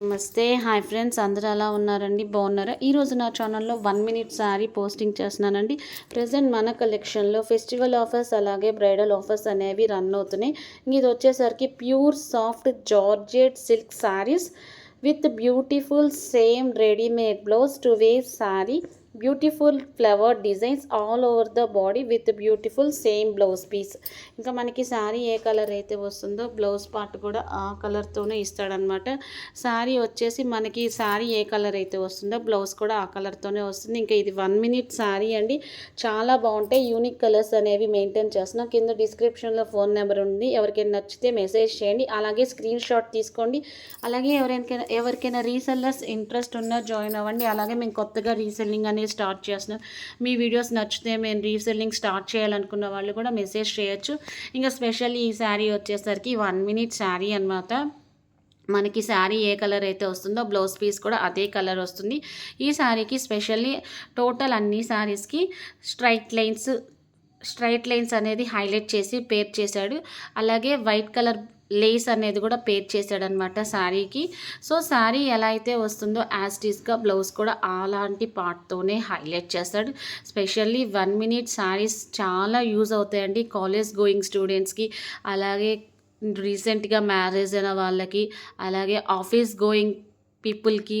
నమస్తే. Hi friends. అందరూ ఎలా ఉన్నారండి? బాగున్నారా? ఈరోజు నా ఛానల్లో వన్ మినిట్ శారీ పోస్టింగ్ చేస్తున్నానండి. ప్రజెంట్ మన కలెక్షన్లో ఫెస్టివల్ ఆఫర్స్ అలాగే బ్రైడల్ ఆఫర్స్ అనేవి రన్ అవుతున్నాయి. ఇది వచ్చేసరికి pure soft georgette silk saris with beautiful same readymade blouse to wear sari. Beautiful flower designs all over the body with beautiful same blouse piece. ఇంకా మనకి శారీ ఏ colour అయితే వస్తుందో blouse part కూడా ఆ కలర్తోనే ఇస్తాడనమాట శారీ వచ్చేసి మనకి శారీ ఏ కలర్ అయితే వస్తుందో బ్లౌజ్ కూడా ఆ కలర్తోనే వస్తుంది. ఇంకా ఇది వన్ మినిట్ శారీ అండి. చాలా బాగుంటాయి. యూనిక్ కలర్స్ అనేవి మెయింటైన్ చేస్తున్నాం. కింద డిస్క్రిప్షన్లో ఫోన్ నెంబర్ ఉంది. ఎవరికైనా నచ్చితే మెసేజ్ చేయండి. అలాగే స్క్రీన్ షాట్ తీసుకోండి. అలాగే ఎవరికైనా ఎవరికైనా రీసెల్లర్స్ ఇంట్రెస్ట్ ఉన్నా జాయిన్ అవ్వండి. అలాగే మేము కొత్తగా రీసెల్లింగ్ అనేది స్టార్ట్ చేస్తున్నాం మీ వీడియోస్ నచ్చితే మేము రీసెల్లింగ్ స్టార్ట్ చేయాలనుకున్న వాళ్ళు కూడా మెసేజ్ చేయొచ్చు. ఇంకా స్పెషల్లీ ఈ శారీ వచ్చేసరికి వన్ మినిట్ శారీ అనమాట మనకి శారీ ఏ కలర్ అయితే వస్తుందో బ్లౌజ్ పీస్ కూడా అదే కలర్ వస్తుంది. ఈ శారీకి స్పెషల్లీ టోటల్ అన్ని శారీస్కి స్ట్రైట్ లైన్స్ స్ట్రైట్ లైన్స్ అనేది హైలైట్ చేసి పేర్ చేశాడు. అలాగే వైట్ కలర్ లేస్ అనేది కూడా పేర్ చేశాడనమాట శారీకి. సో శారీ ఎలా అయితే వస్తుందో యాస్టీస్గా బ్లౌజ్ కూడా అలాంటి పార్ట్తోనే హైలైట్ చేస్తాడు. స్పెషల్లీ వన్ మినిట్ శారీస్ చాలా యూజ్ అవుతాయండి కాలేజ్ గోయింగ్ స్టూడెంట్స్కి. అలాగే రీసెంట్గా మ్యారేజ్ అయిన వాళ్ళకి అలాగే ఆఫీస్ గోయింగ్ పీపుల్కి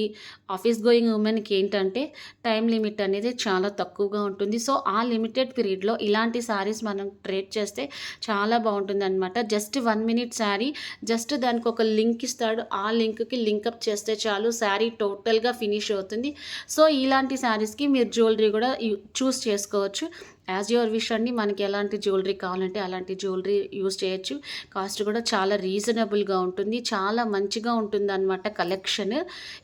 ఆఫీస్ గోయింగ్ ఉమెన్కి ఏంటంటే టైం లిమిట్ అనేది చాలా తక్కువగా ఉంటుంది. సో ఆ లిమిటెడ్ పీరియడ్లో ఇలాంటి శారీస్ మనం ట్రేడ్ చేస్తే చాలా బాగుంటుంది అనమాట just one minute sari just దానికి ఒక లింక్ ఇస్తాడు. ఆ లింక్కి లింకప్ చేస్తే చాలు శారీ టోటల్గా ఫినిష్ అవుతుంది. సో ఇలాంటి శారీస్కి మీరు జ్యువెలరీ కూడా చూస్ చేసుకోవచ్చు. యాజ్ యువర్ విష్ అండి. మనకి ఎలాంటి జ్యువెలరీ కావాలంటే అలాంటి జ్యువెలరీ యూస్ చేయొచ్చు. కాస్ట్ కూడా చాలా రీజనబుల్గా ఉంటుంది. చాలా మంచిగా ఉంటుంది అనమాట కలెక్షన్.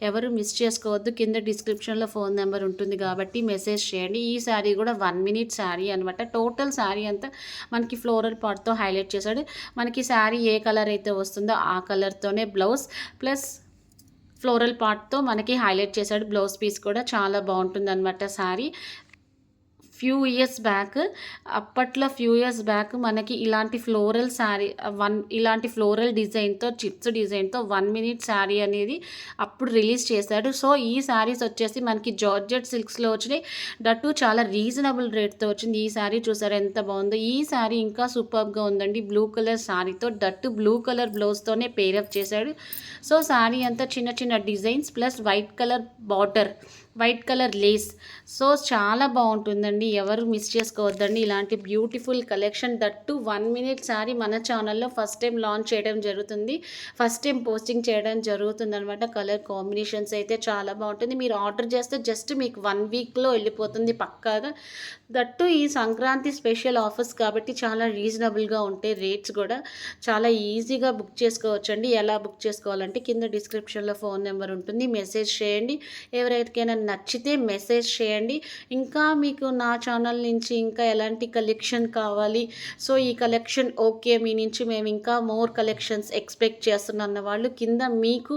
ఎవరు మిస్ చేసుకోవద్దు. కింద డిస్క్రిప్షన్లో ఫోన్ నెంబర్ ఉంటుంది కాబట్టి మెసేజ్ చేయండి. ఈ శారీ కూడా వన్ మినిట్ శారీ అనమాట టోటల్ శారీ అంతా మనకి ఫ్లోరల్ పార్ట్తో హైలైట్ చేశాడు. మనకి శారీ ఏ కలర్ అయితే వస్తుందో ఆ కలర్తోనే బ్లౌజ్ ప్లస్ ఫ్లోరల్ పార్ట్తో మనకి హైలైట్ చేశాడు. బ్లౌజ్ పీస్ కూడా చాలా బాగుంటుంది అనమాట శారీ. ఫ్యూ ఇయర్స్ బ్యాక్ అప్పట్లో ఫ్యూ ఇయర్స్ బ్యాక్ మనకి ఇలాంటి ఫ్లోరల్ శారీ వన్ ఇలాంటి ఫ్లోరల్ డిజైన్తో చిప్స్ డిజైన్తో వన్ మినిట్ శారీ అనేది అప్పుడు రిలీజ్ చేశాడు సో ఈ శారీస్ వచ్చేసి మనకి జార్జెట్ సిల్క్స్లో వచ్చినాయి. దట్టు చాలా రీజనబుల్ రేట్తో వచ్చింది. ఈ శారీ చూసారు ఎంత బాగుందో. ఈ శారీ ఇంకా సూపర్గా ఉందండి. బ్లూ కలర్ శారీతో దట్టు బ్లూ కలర్ బ్లౌజ్తోనే పేరప్ చేశాడు. సో శారీ అంతా చిన్న చిన్న designs plus white colour border white colour lace so చాలా బాగుంటుందండి. ఎవరు మిస్ చేసుకోవద్దండి. ఇలాంటి beautiful collection that one minute sari మన ఛానల్లో ఫస్ట్ టైం లాంచ్ చేయడం జరుగుతుంది. ఫస్ట్ టైం పోస్టింగ్ చేయడం జరుగుతుంది అనమాట కలర్ కాంబినేషన్స్ అయితే చాలా బాగుంటుంది. మీరు ఆర్డర్ చేస్తే జస్ట్ మీకు వన్ వీక్లో వెళ్ళిపోతుంది పక్కాగా. దట్టు ఈ సంక్రాంతి స్పెషల్ ఆఫర్స్ కాబట్టి చాలా రీజనబుల్గా ఉంటాయి రేట్స్ కూడా చాలా ఈజీగా బుక్ చేసుకోవచ్చండి. ఎలా బుక్ చేసుకోవాలంటే కింద డిస్క్రిప్షన్లో ఫోన్ నెంబర్ ఉంటుంది. మెసేజ్ చేయండి. ఎవరికైనా నచ్చితే మెసేజ్ చేయండి. ఇంకా మీకు నా ఛానల్ నుంచి ఇంకా ఎలాంటి కలెక్షన్ కావాలి? సో ఈ కలెక్షన్ ఓకే మీ నుంచి మేము ఇంకా మోర్ కలెక్షన్స్ ఎక్స్పెక్ట్ చేస్తున్న వాళ్ళు కింద మీకు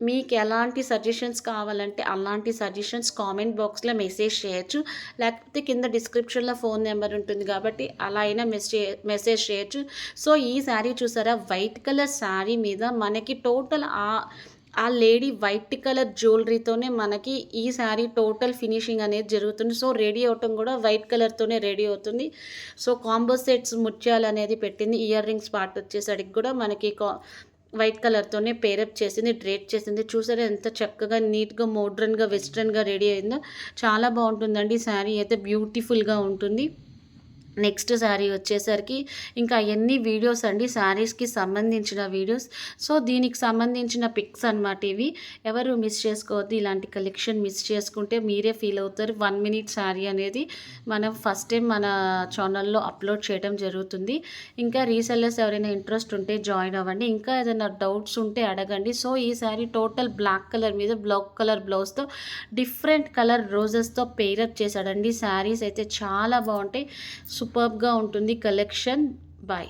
మీకు ఎలాంటి సజెషన్స్ కావాలంటే అలాంటి సజెషన్స్ కామెంట్ బాక్స్లో మెసేజ్ చేయొచ్చు. లేకపోతే కింద డిస్క్రిప్షన్లో ఫోన్ నెంబర్ ఉంటుంది కాబట్టి అలా అయినా మెసేజ్ మెసేజ్ చేయొచ్చు. సో ఈ శారీ చూసారా? వైట్ కలర్ శారీ మీద మనకి టోటల్ ఆ ఆ లేడీ వైట్ కలర్ జ్యువెలరీతోనే మనకి ఈ శారీ టోటల్ ఫినిషింగ్ అనేది జరుగుతుంది. సో రెడీ అవటం కూడా వైట్ కలర్తోనే రెడీ అవుతుంది. సో కాంబో సెట్స్ ముత్యాలు అనేది పెట్టింది. ఇయర్ రింగ్స్ పార్ట్ వచ్చేసరికి కూడా మనకి వైట్ కలర్తోనే పేరప్ చేసింది డ్రేట్ చేసింది. చూసారా ఎంత చక్కగా నీట్గా మోడ్రన్గా వెస్ట్రన్గా రెడీ అయిందో. చాలా బాగుంటుందండి. శారీ అయితే బ్యూటిఫుల్గా ఉంటుంది. నెక్స్ట్ శారీ వచ్చేసరికి ఇంకా ఎన్ని వీడియోస్ అండి? శారీస్కి సంబంధించిన వీడియోస్. సో దీనికి సంబంధించిన పిక్స్ అనమాట ఇవి. ఎవరు మిస్ చేసుకోవద్దు ఇలాంటి కలెక్షన్ మిస్ చేసుకుంటే మీరే ఫీల్ అవుతారు. వన్ మినిట్ శారీ అనేది మనం ఫస్ట్ టైం మన ఛానల్లో అప్లోడ్ చేయడం జరుగుతుంది. ఇంకా రీసెల్లర్స్ ఎవరైనా ఇంట్రెస్ట్ ఉంటే జాయిన్ అవ్వండి. ఇంకా ఏదైనా డౌట్స్ ఉంటే అడగండి. సో ఈ శారీ టోటల్ బ్లాక్ కలర్ మీద బ్లాక్ కలర్ బ్లౌజ్తో డిఫరెంట్ కలర్ రోజెస్తో పేరప్ చేశాడండి. శారీస్ అయితే చాలా బాగుంటాయి. సూపర్గా ఉంటుంది. Collection bye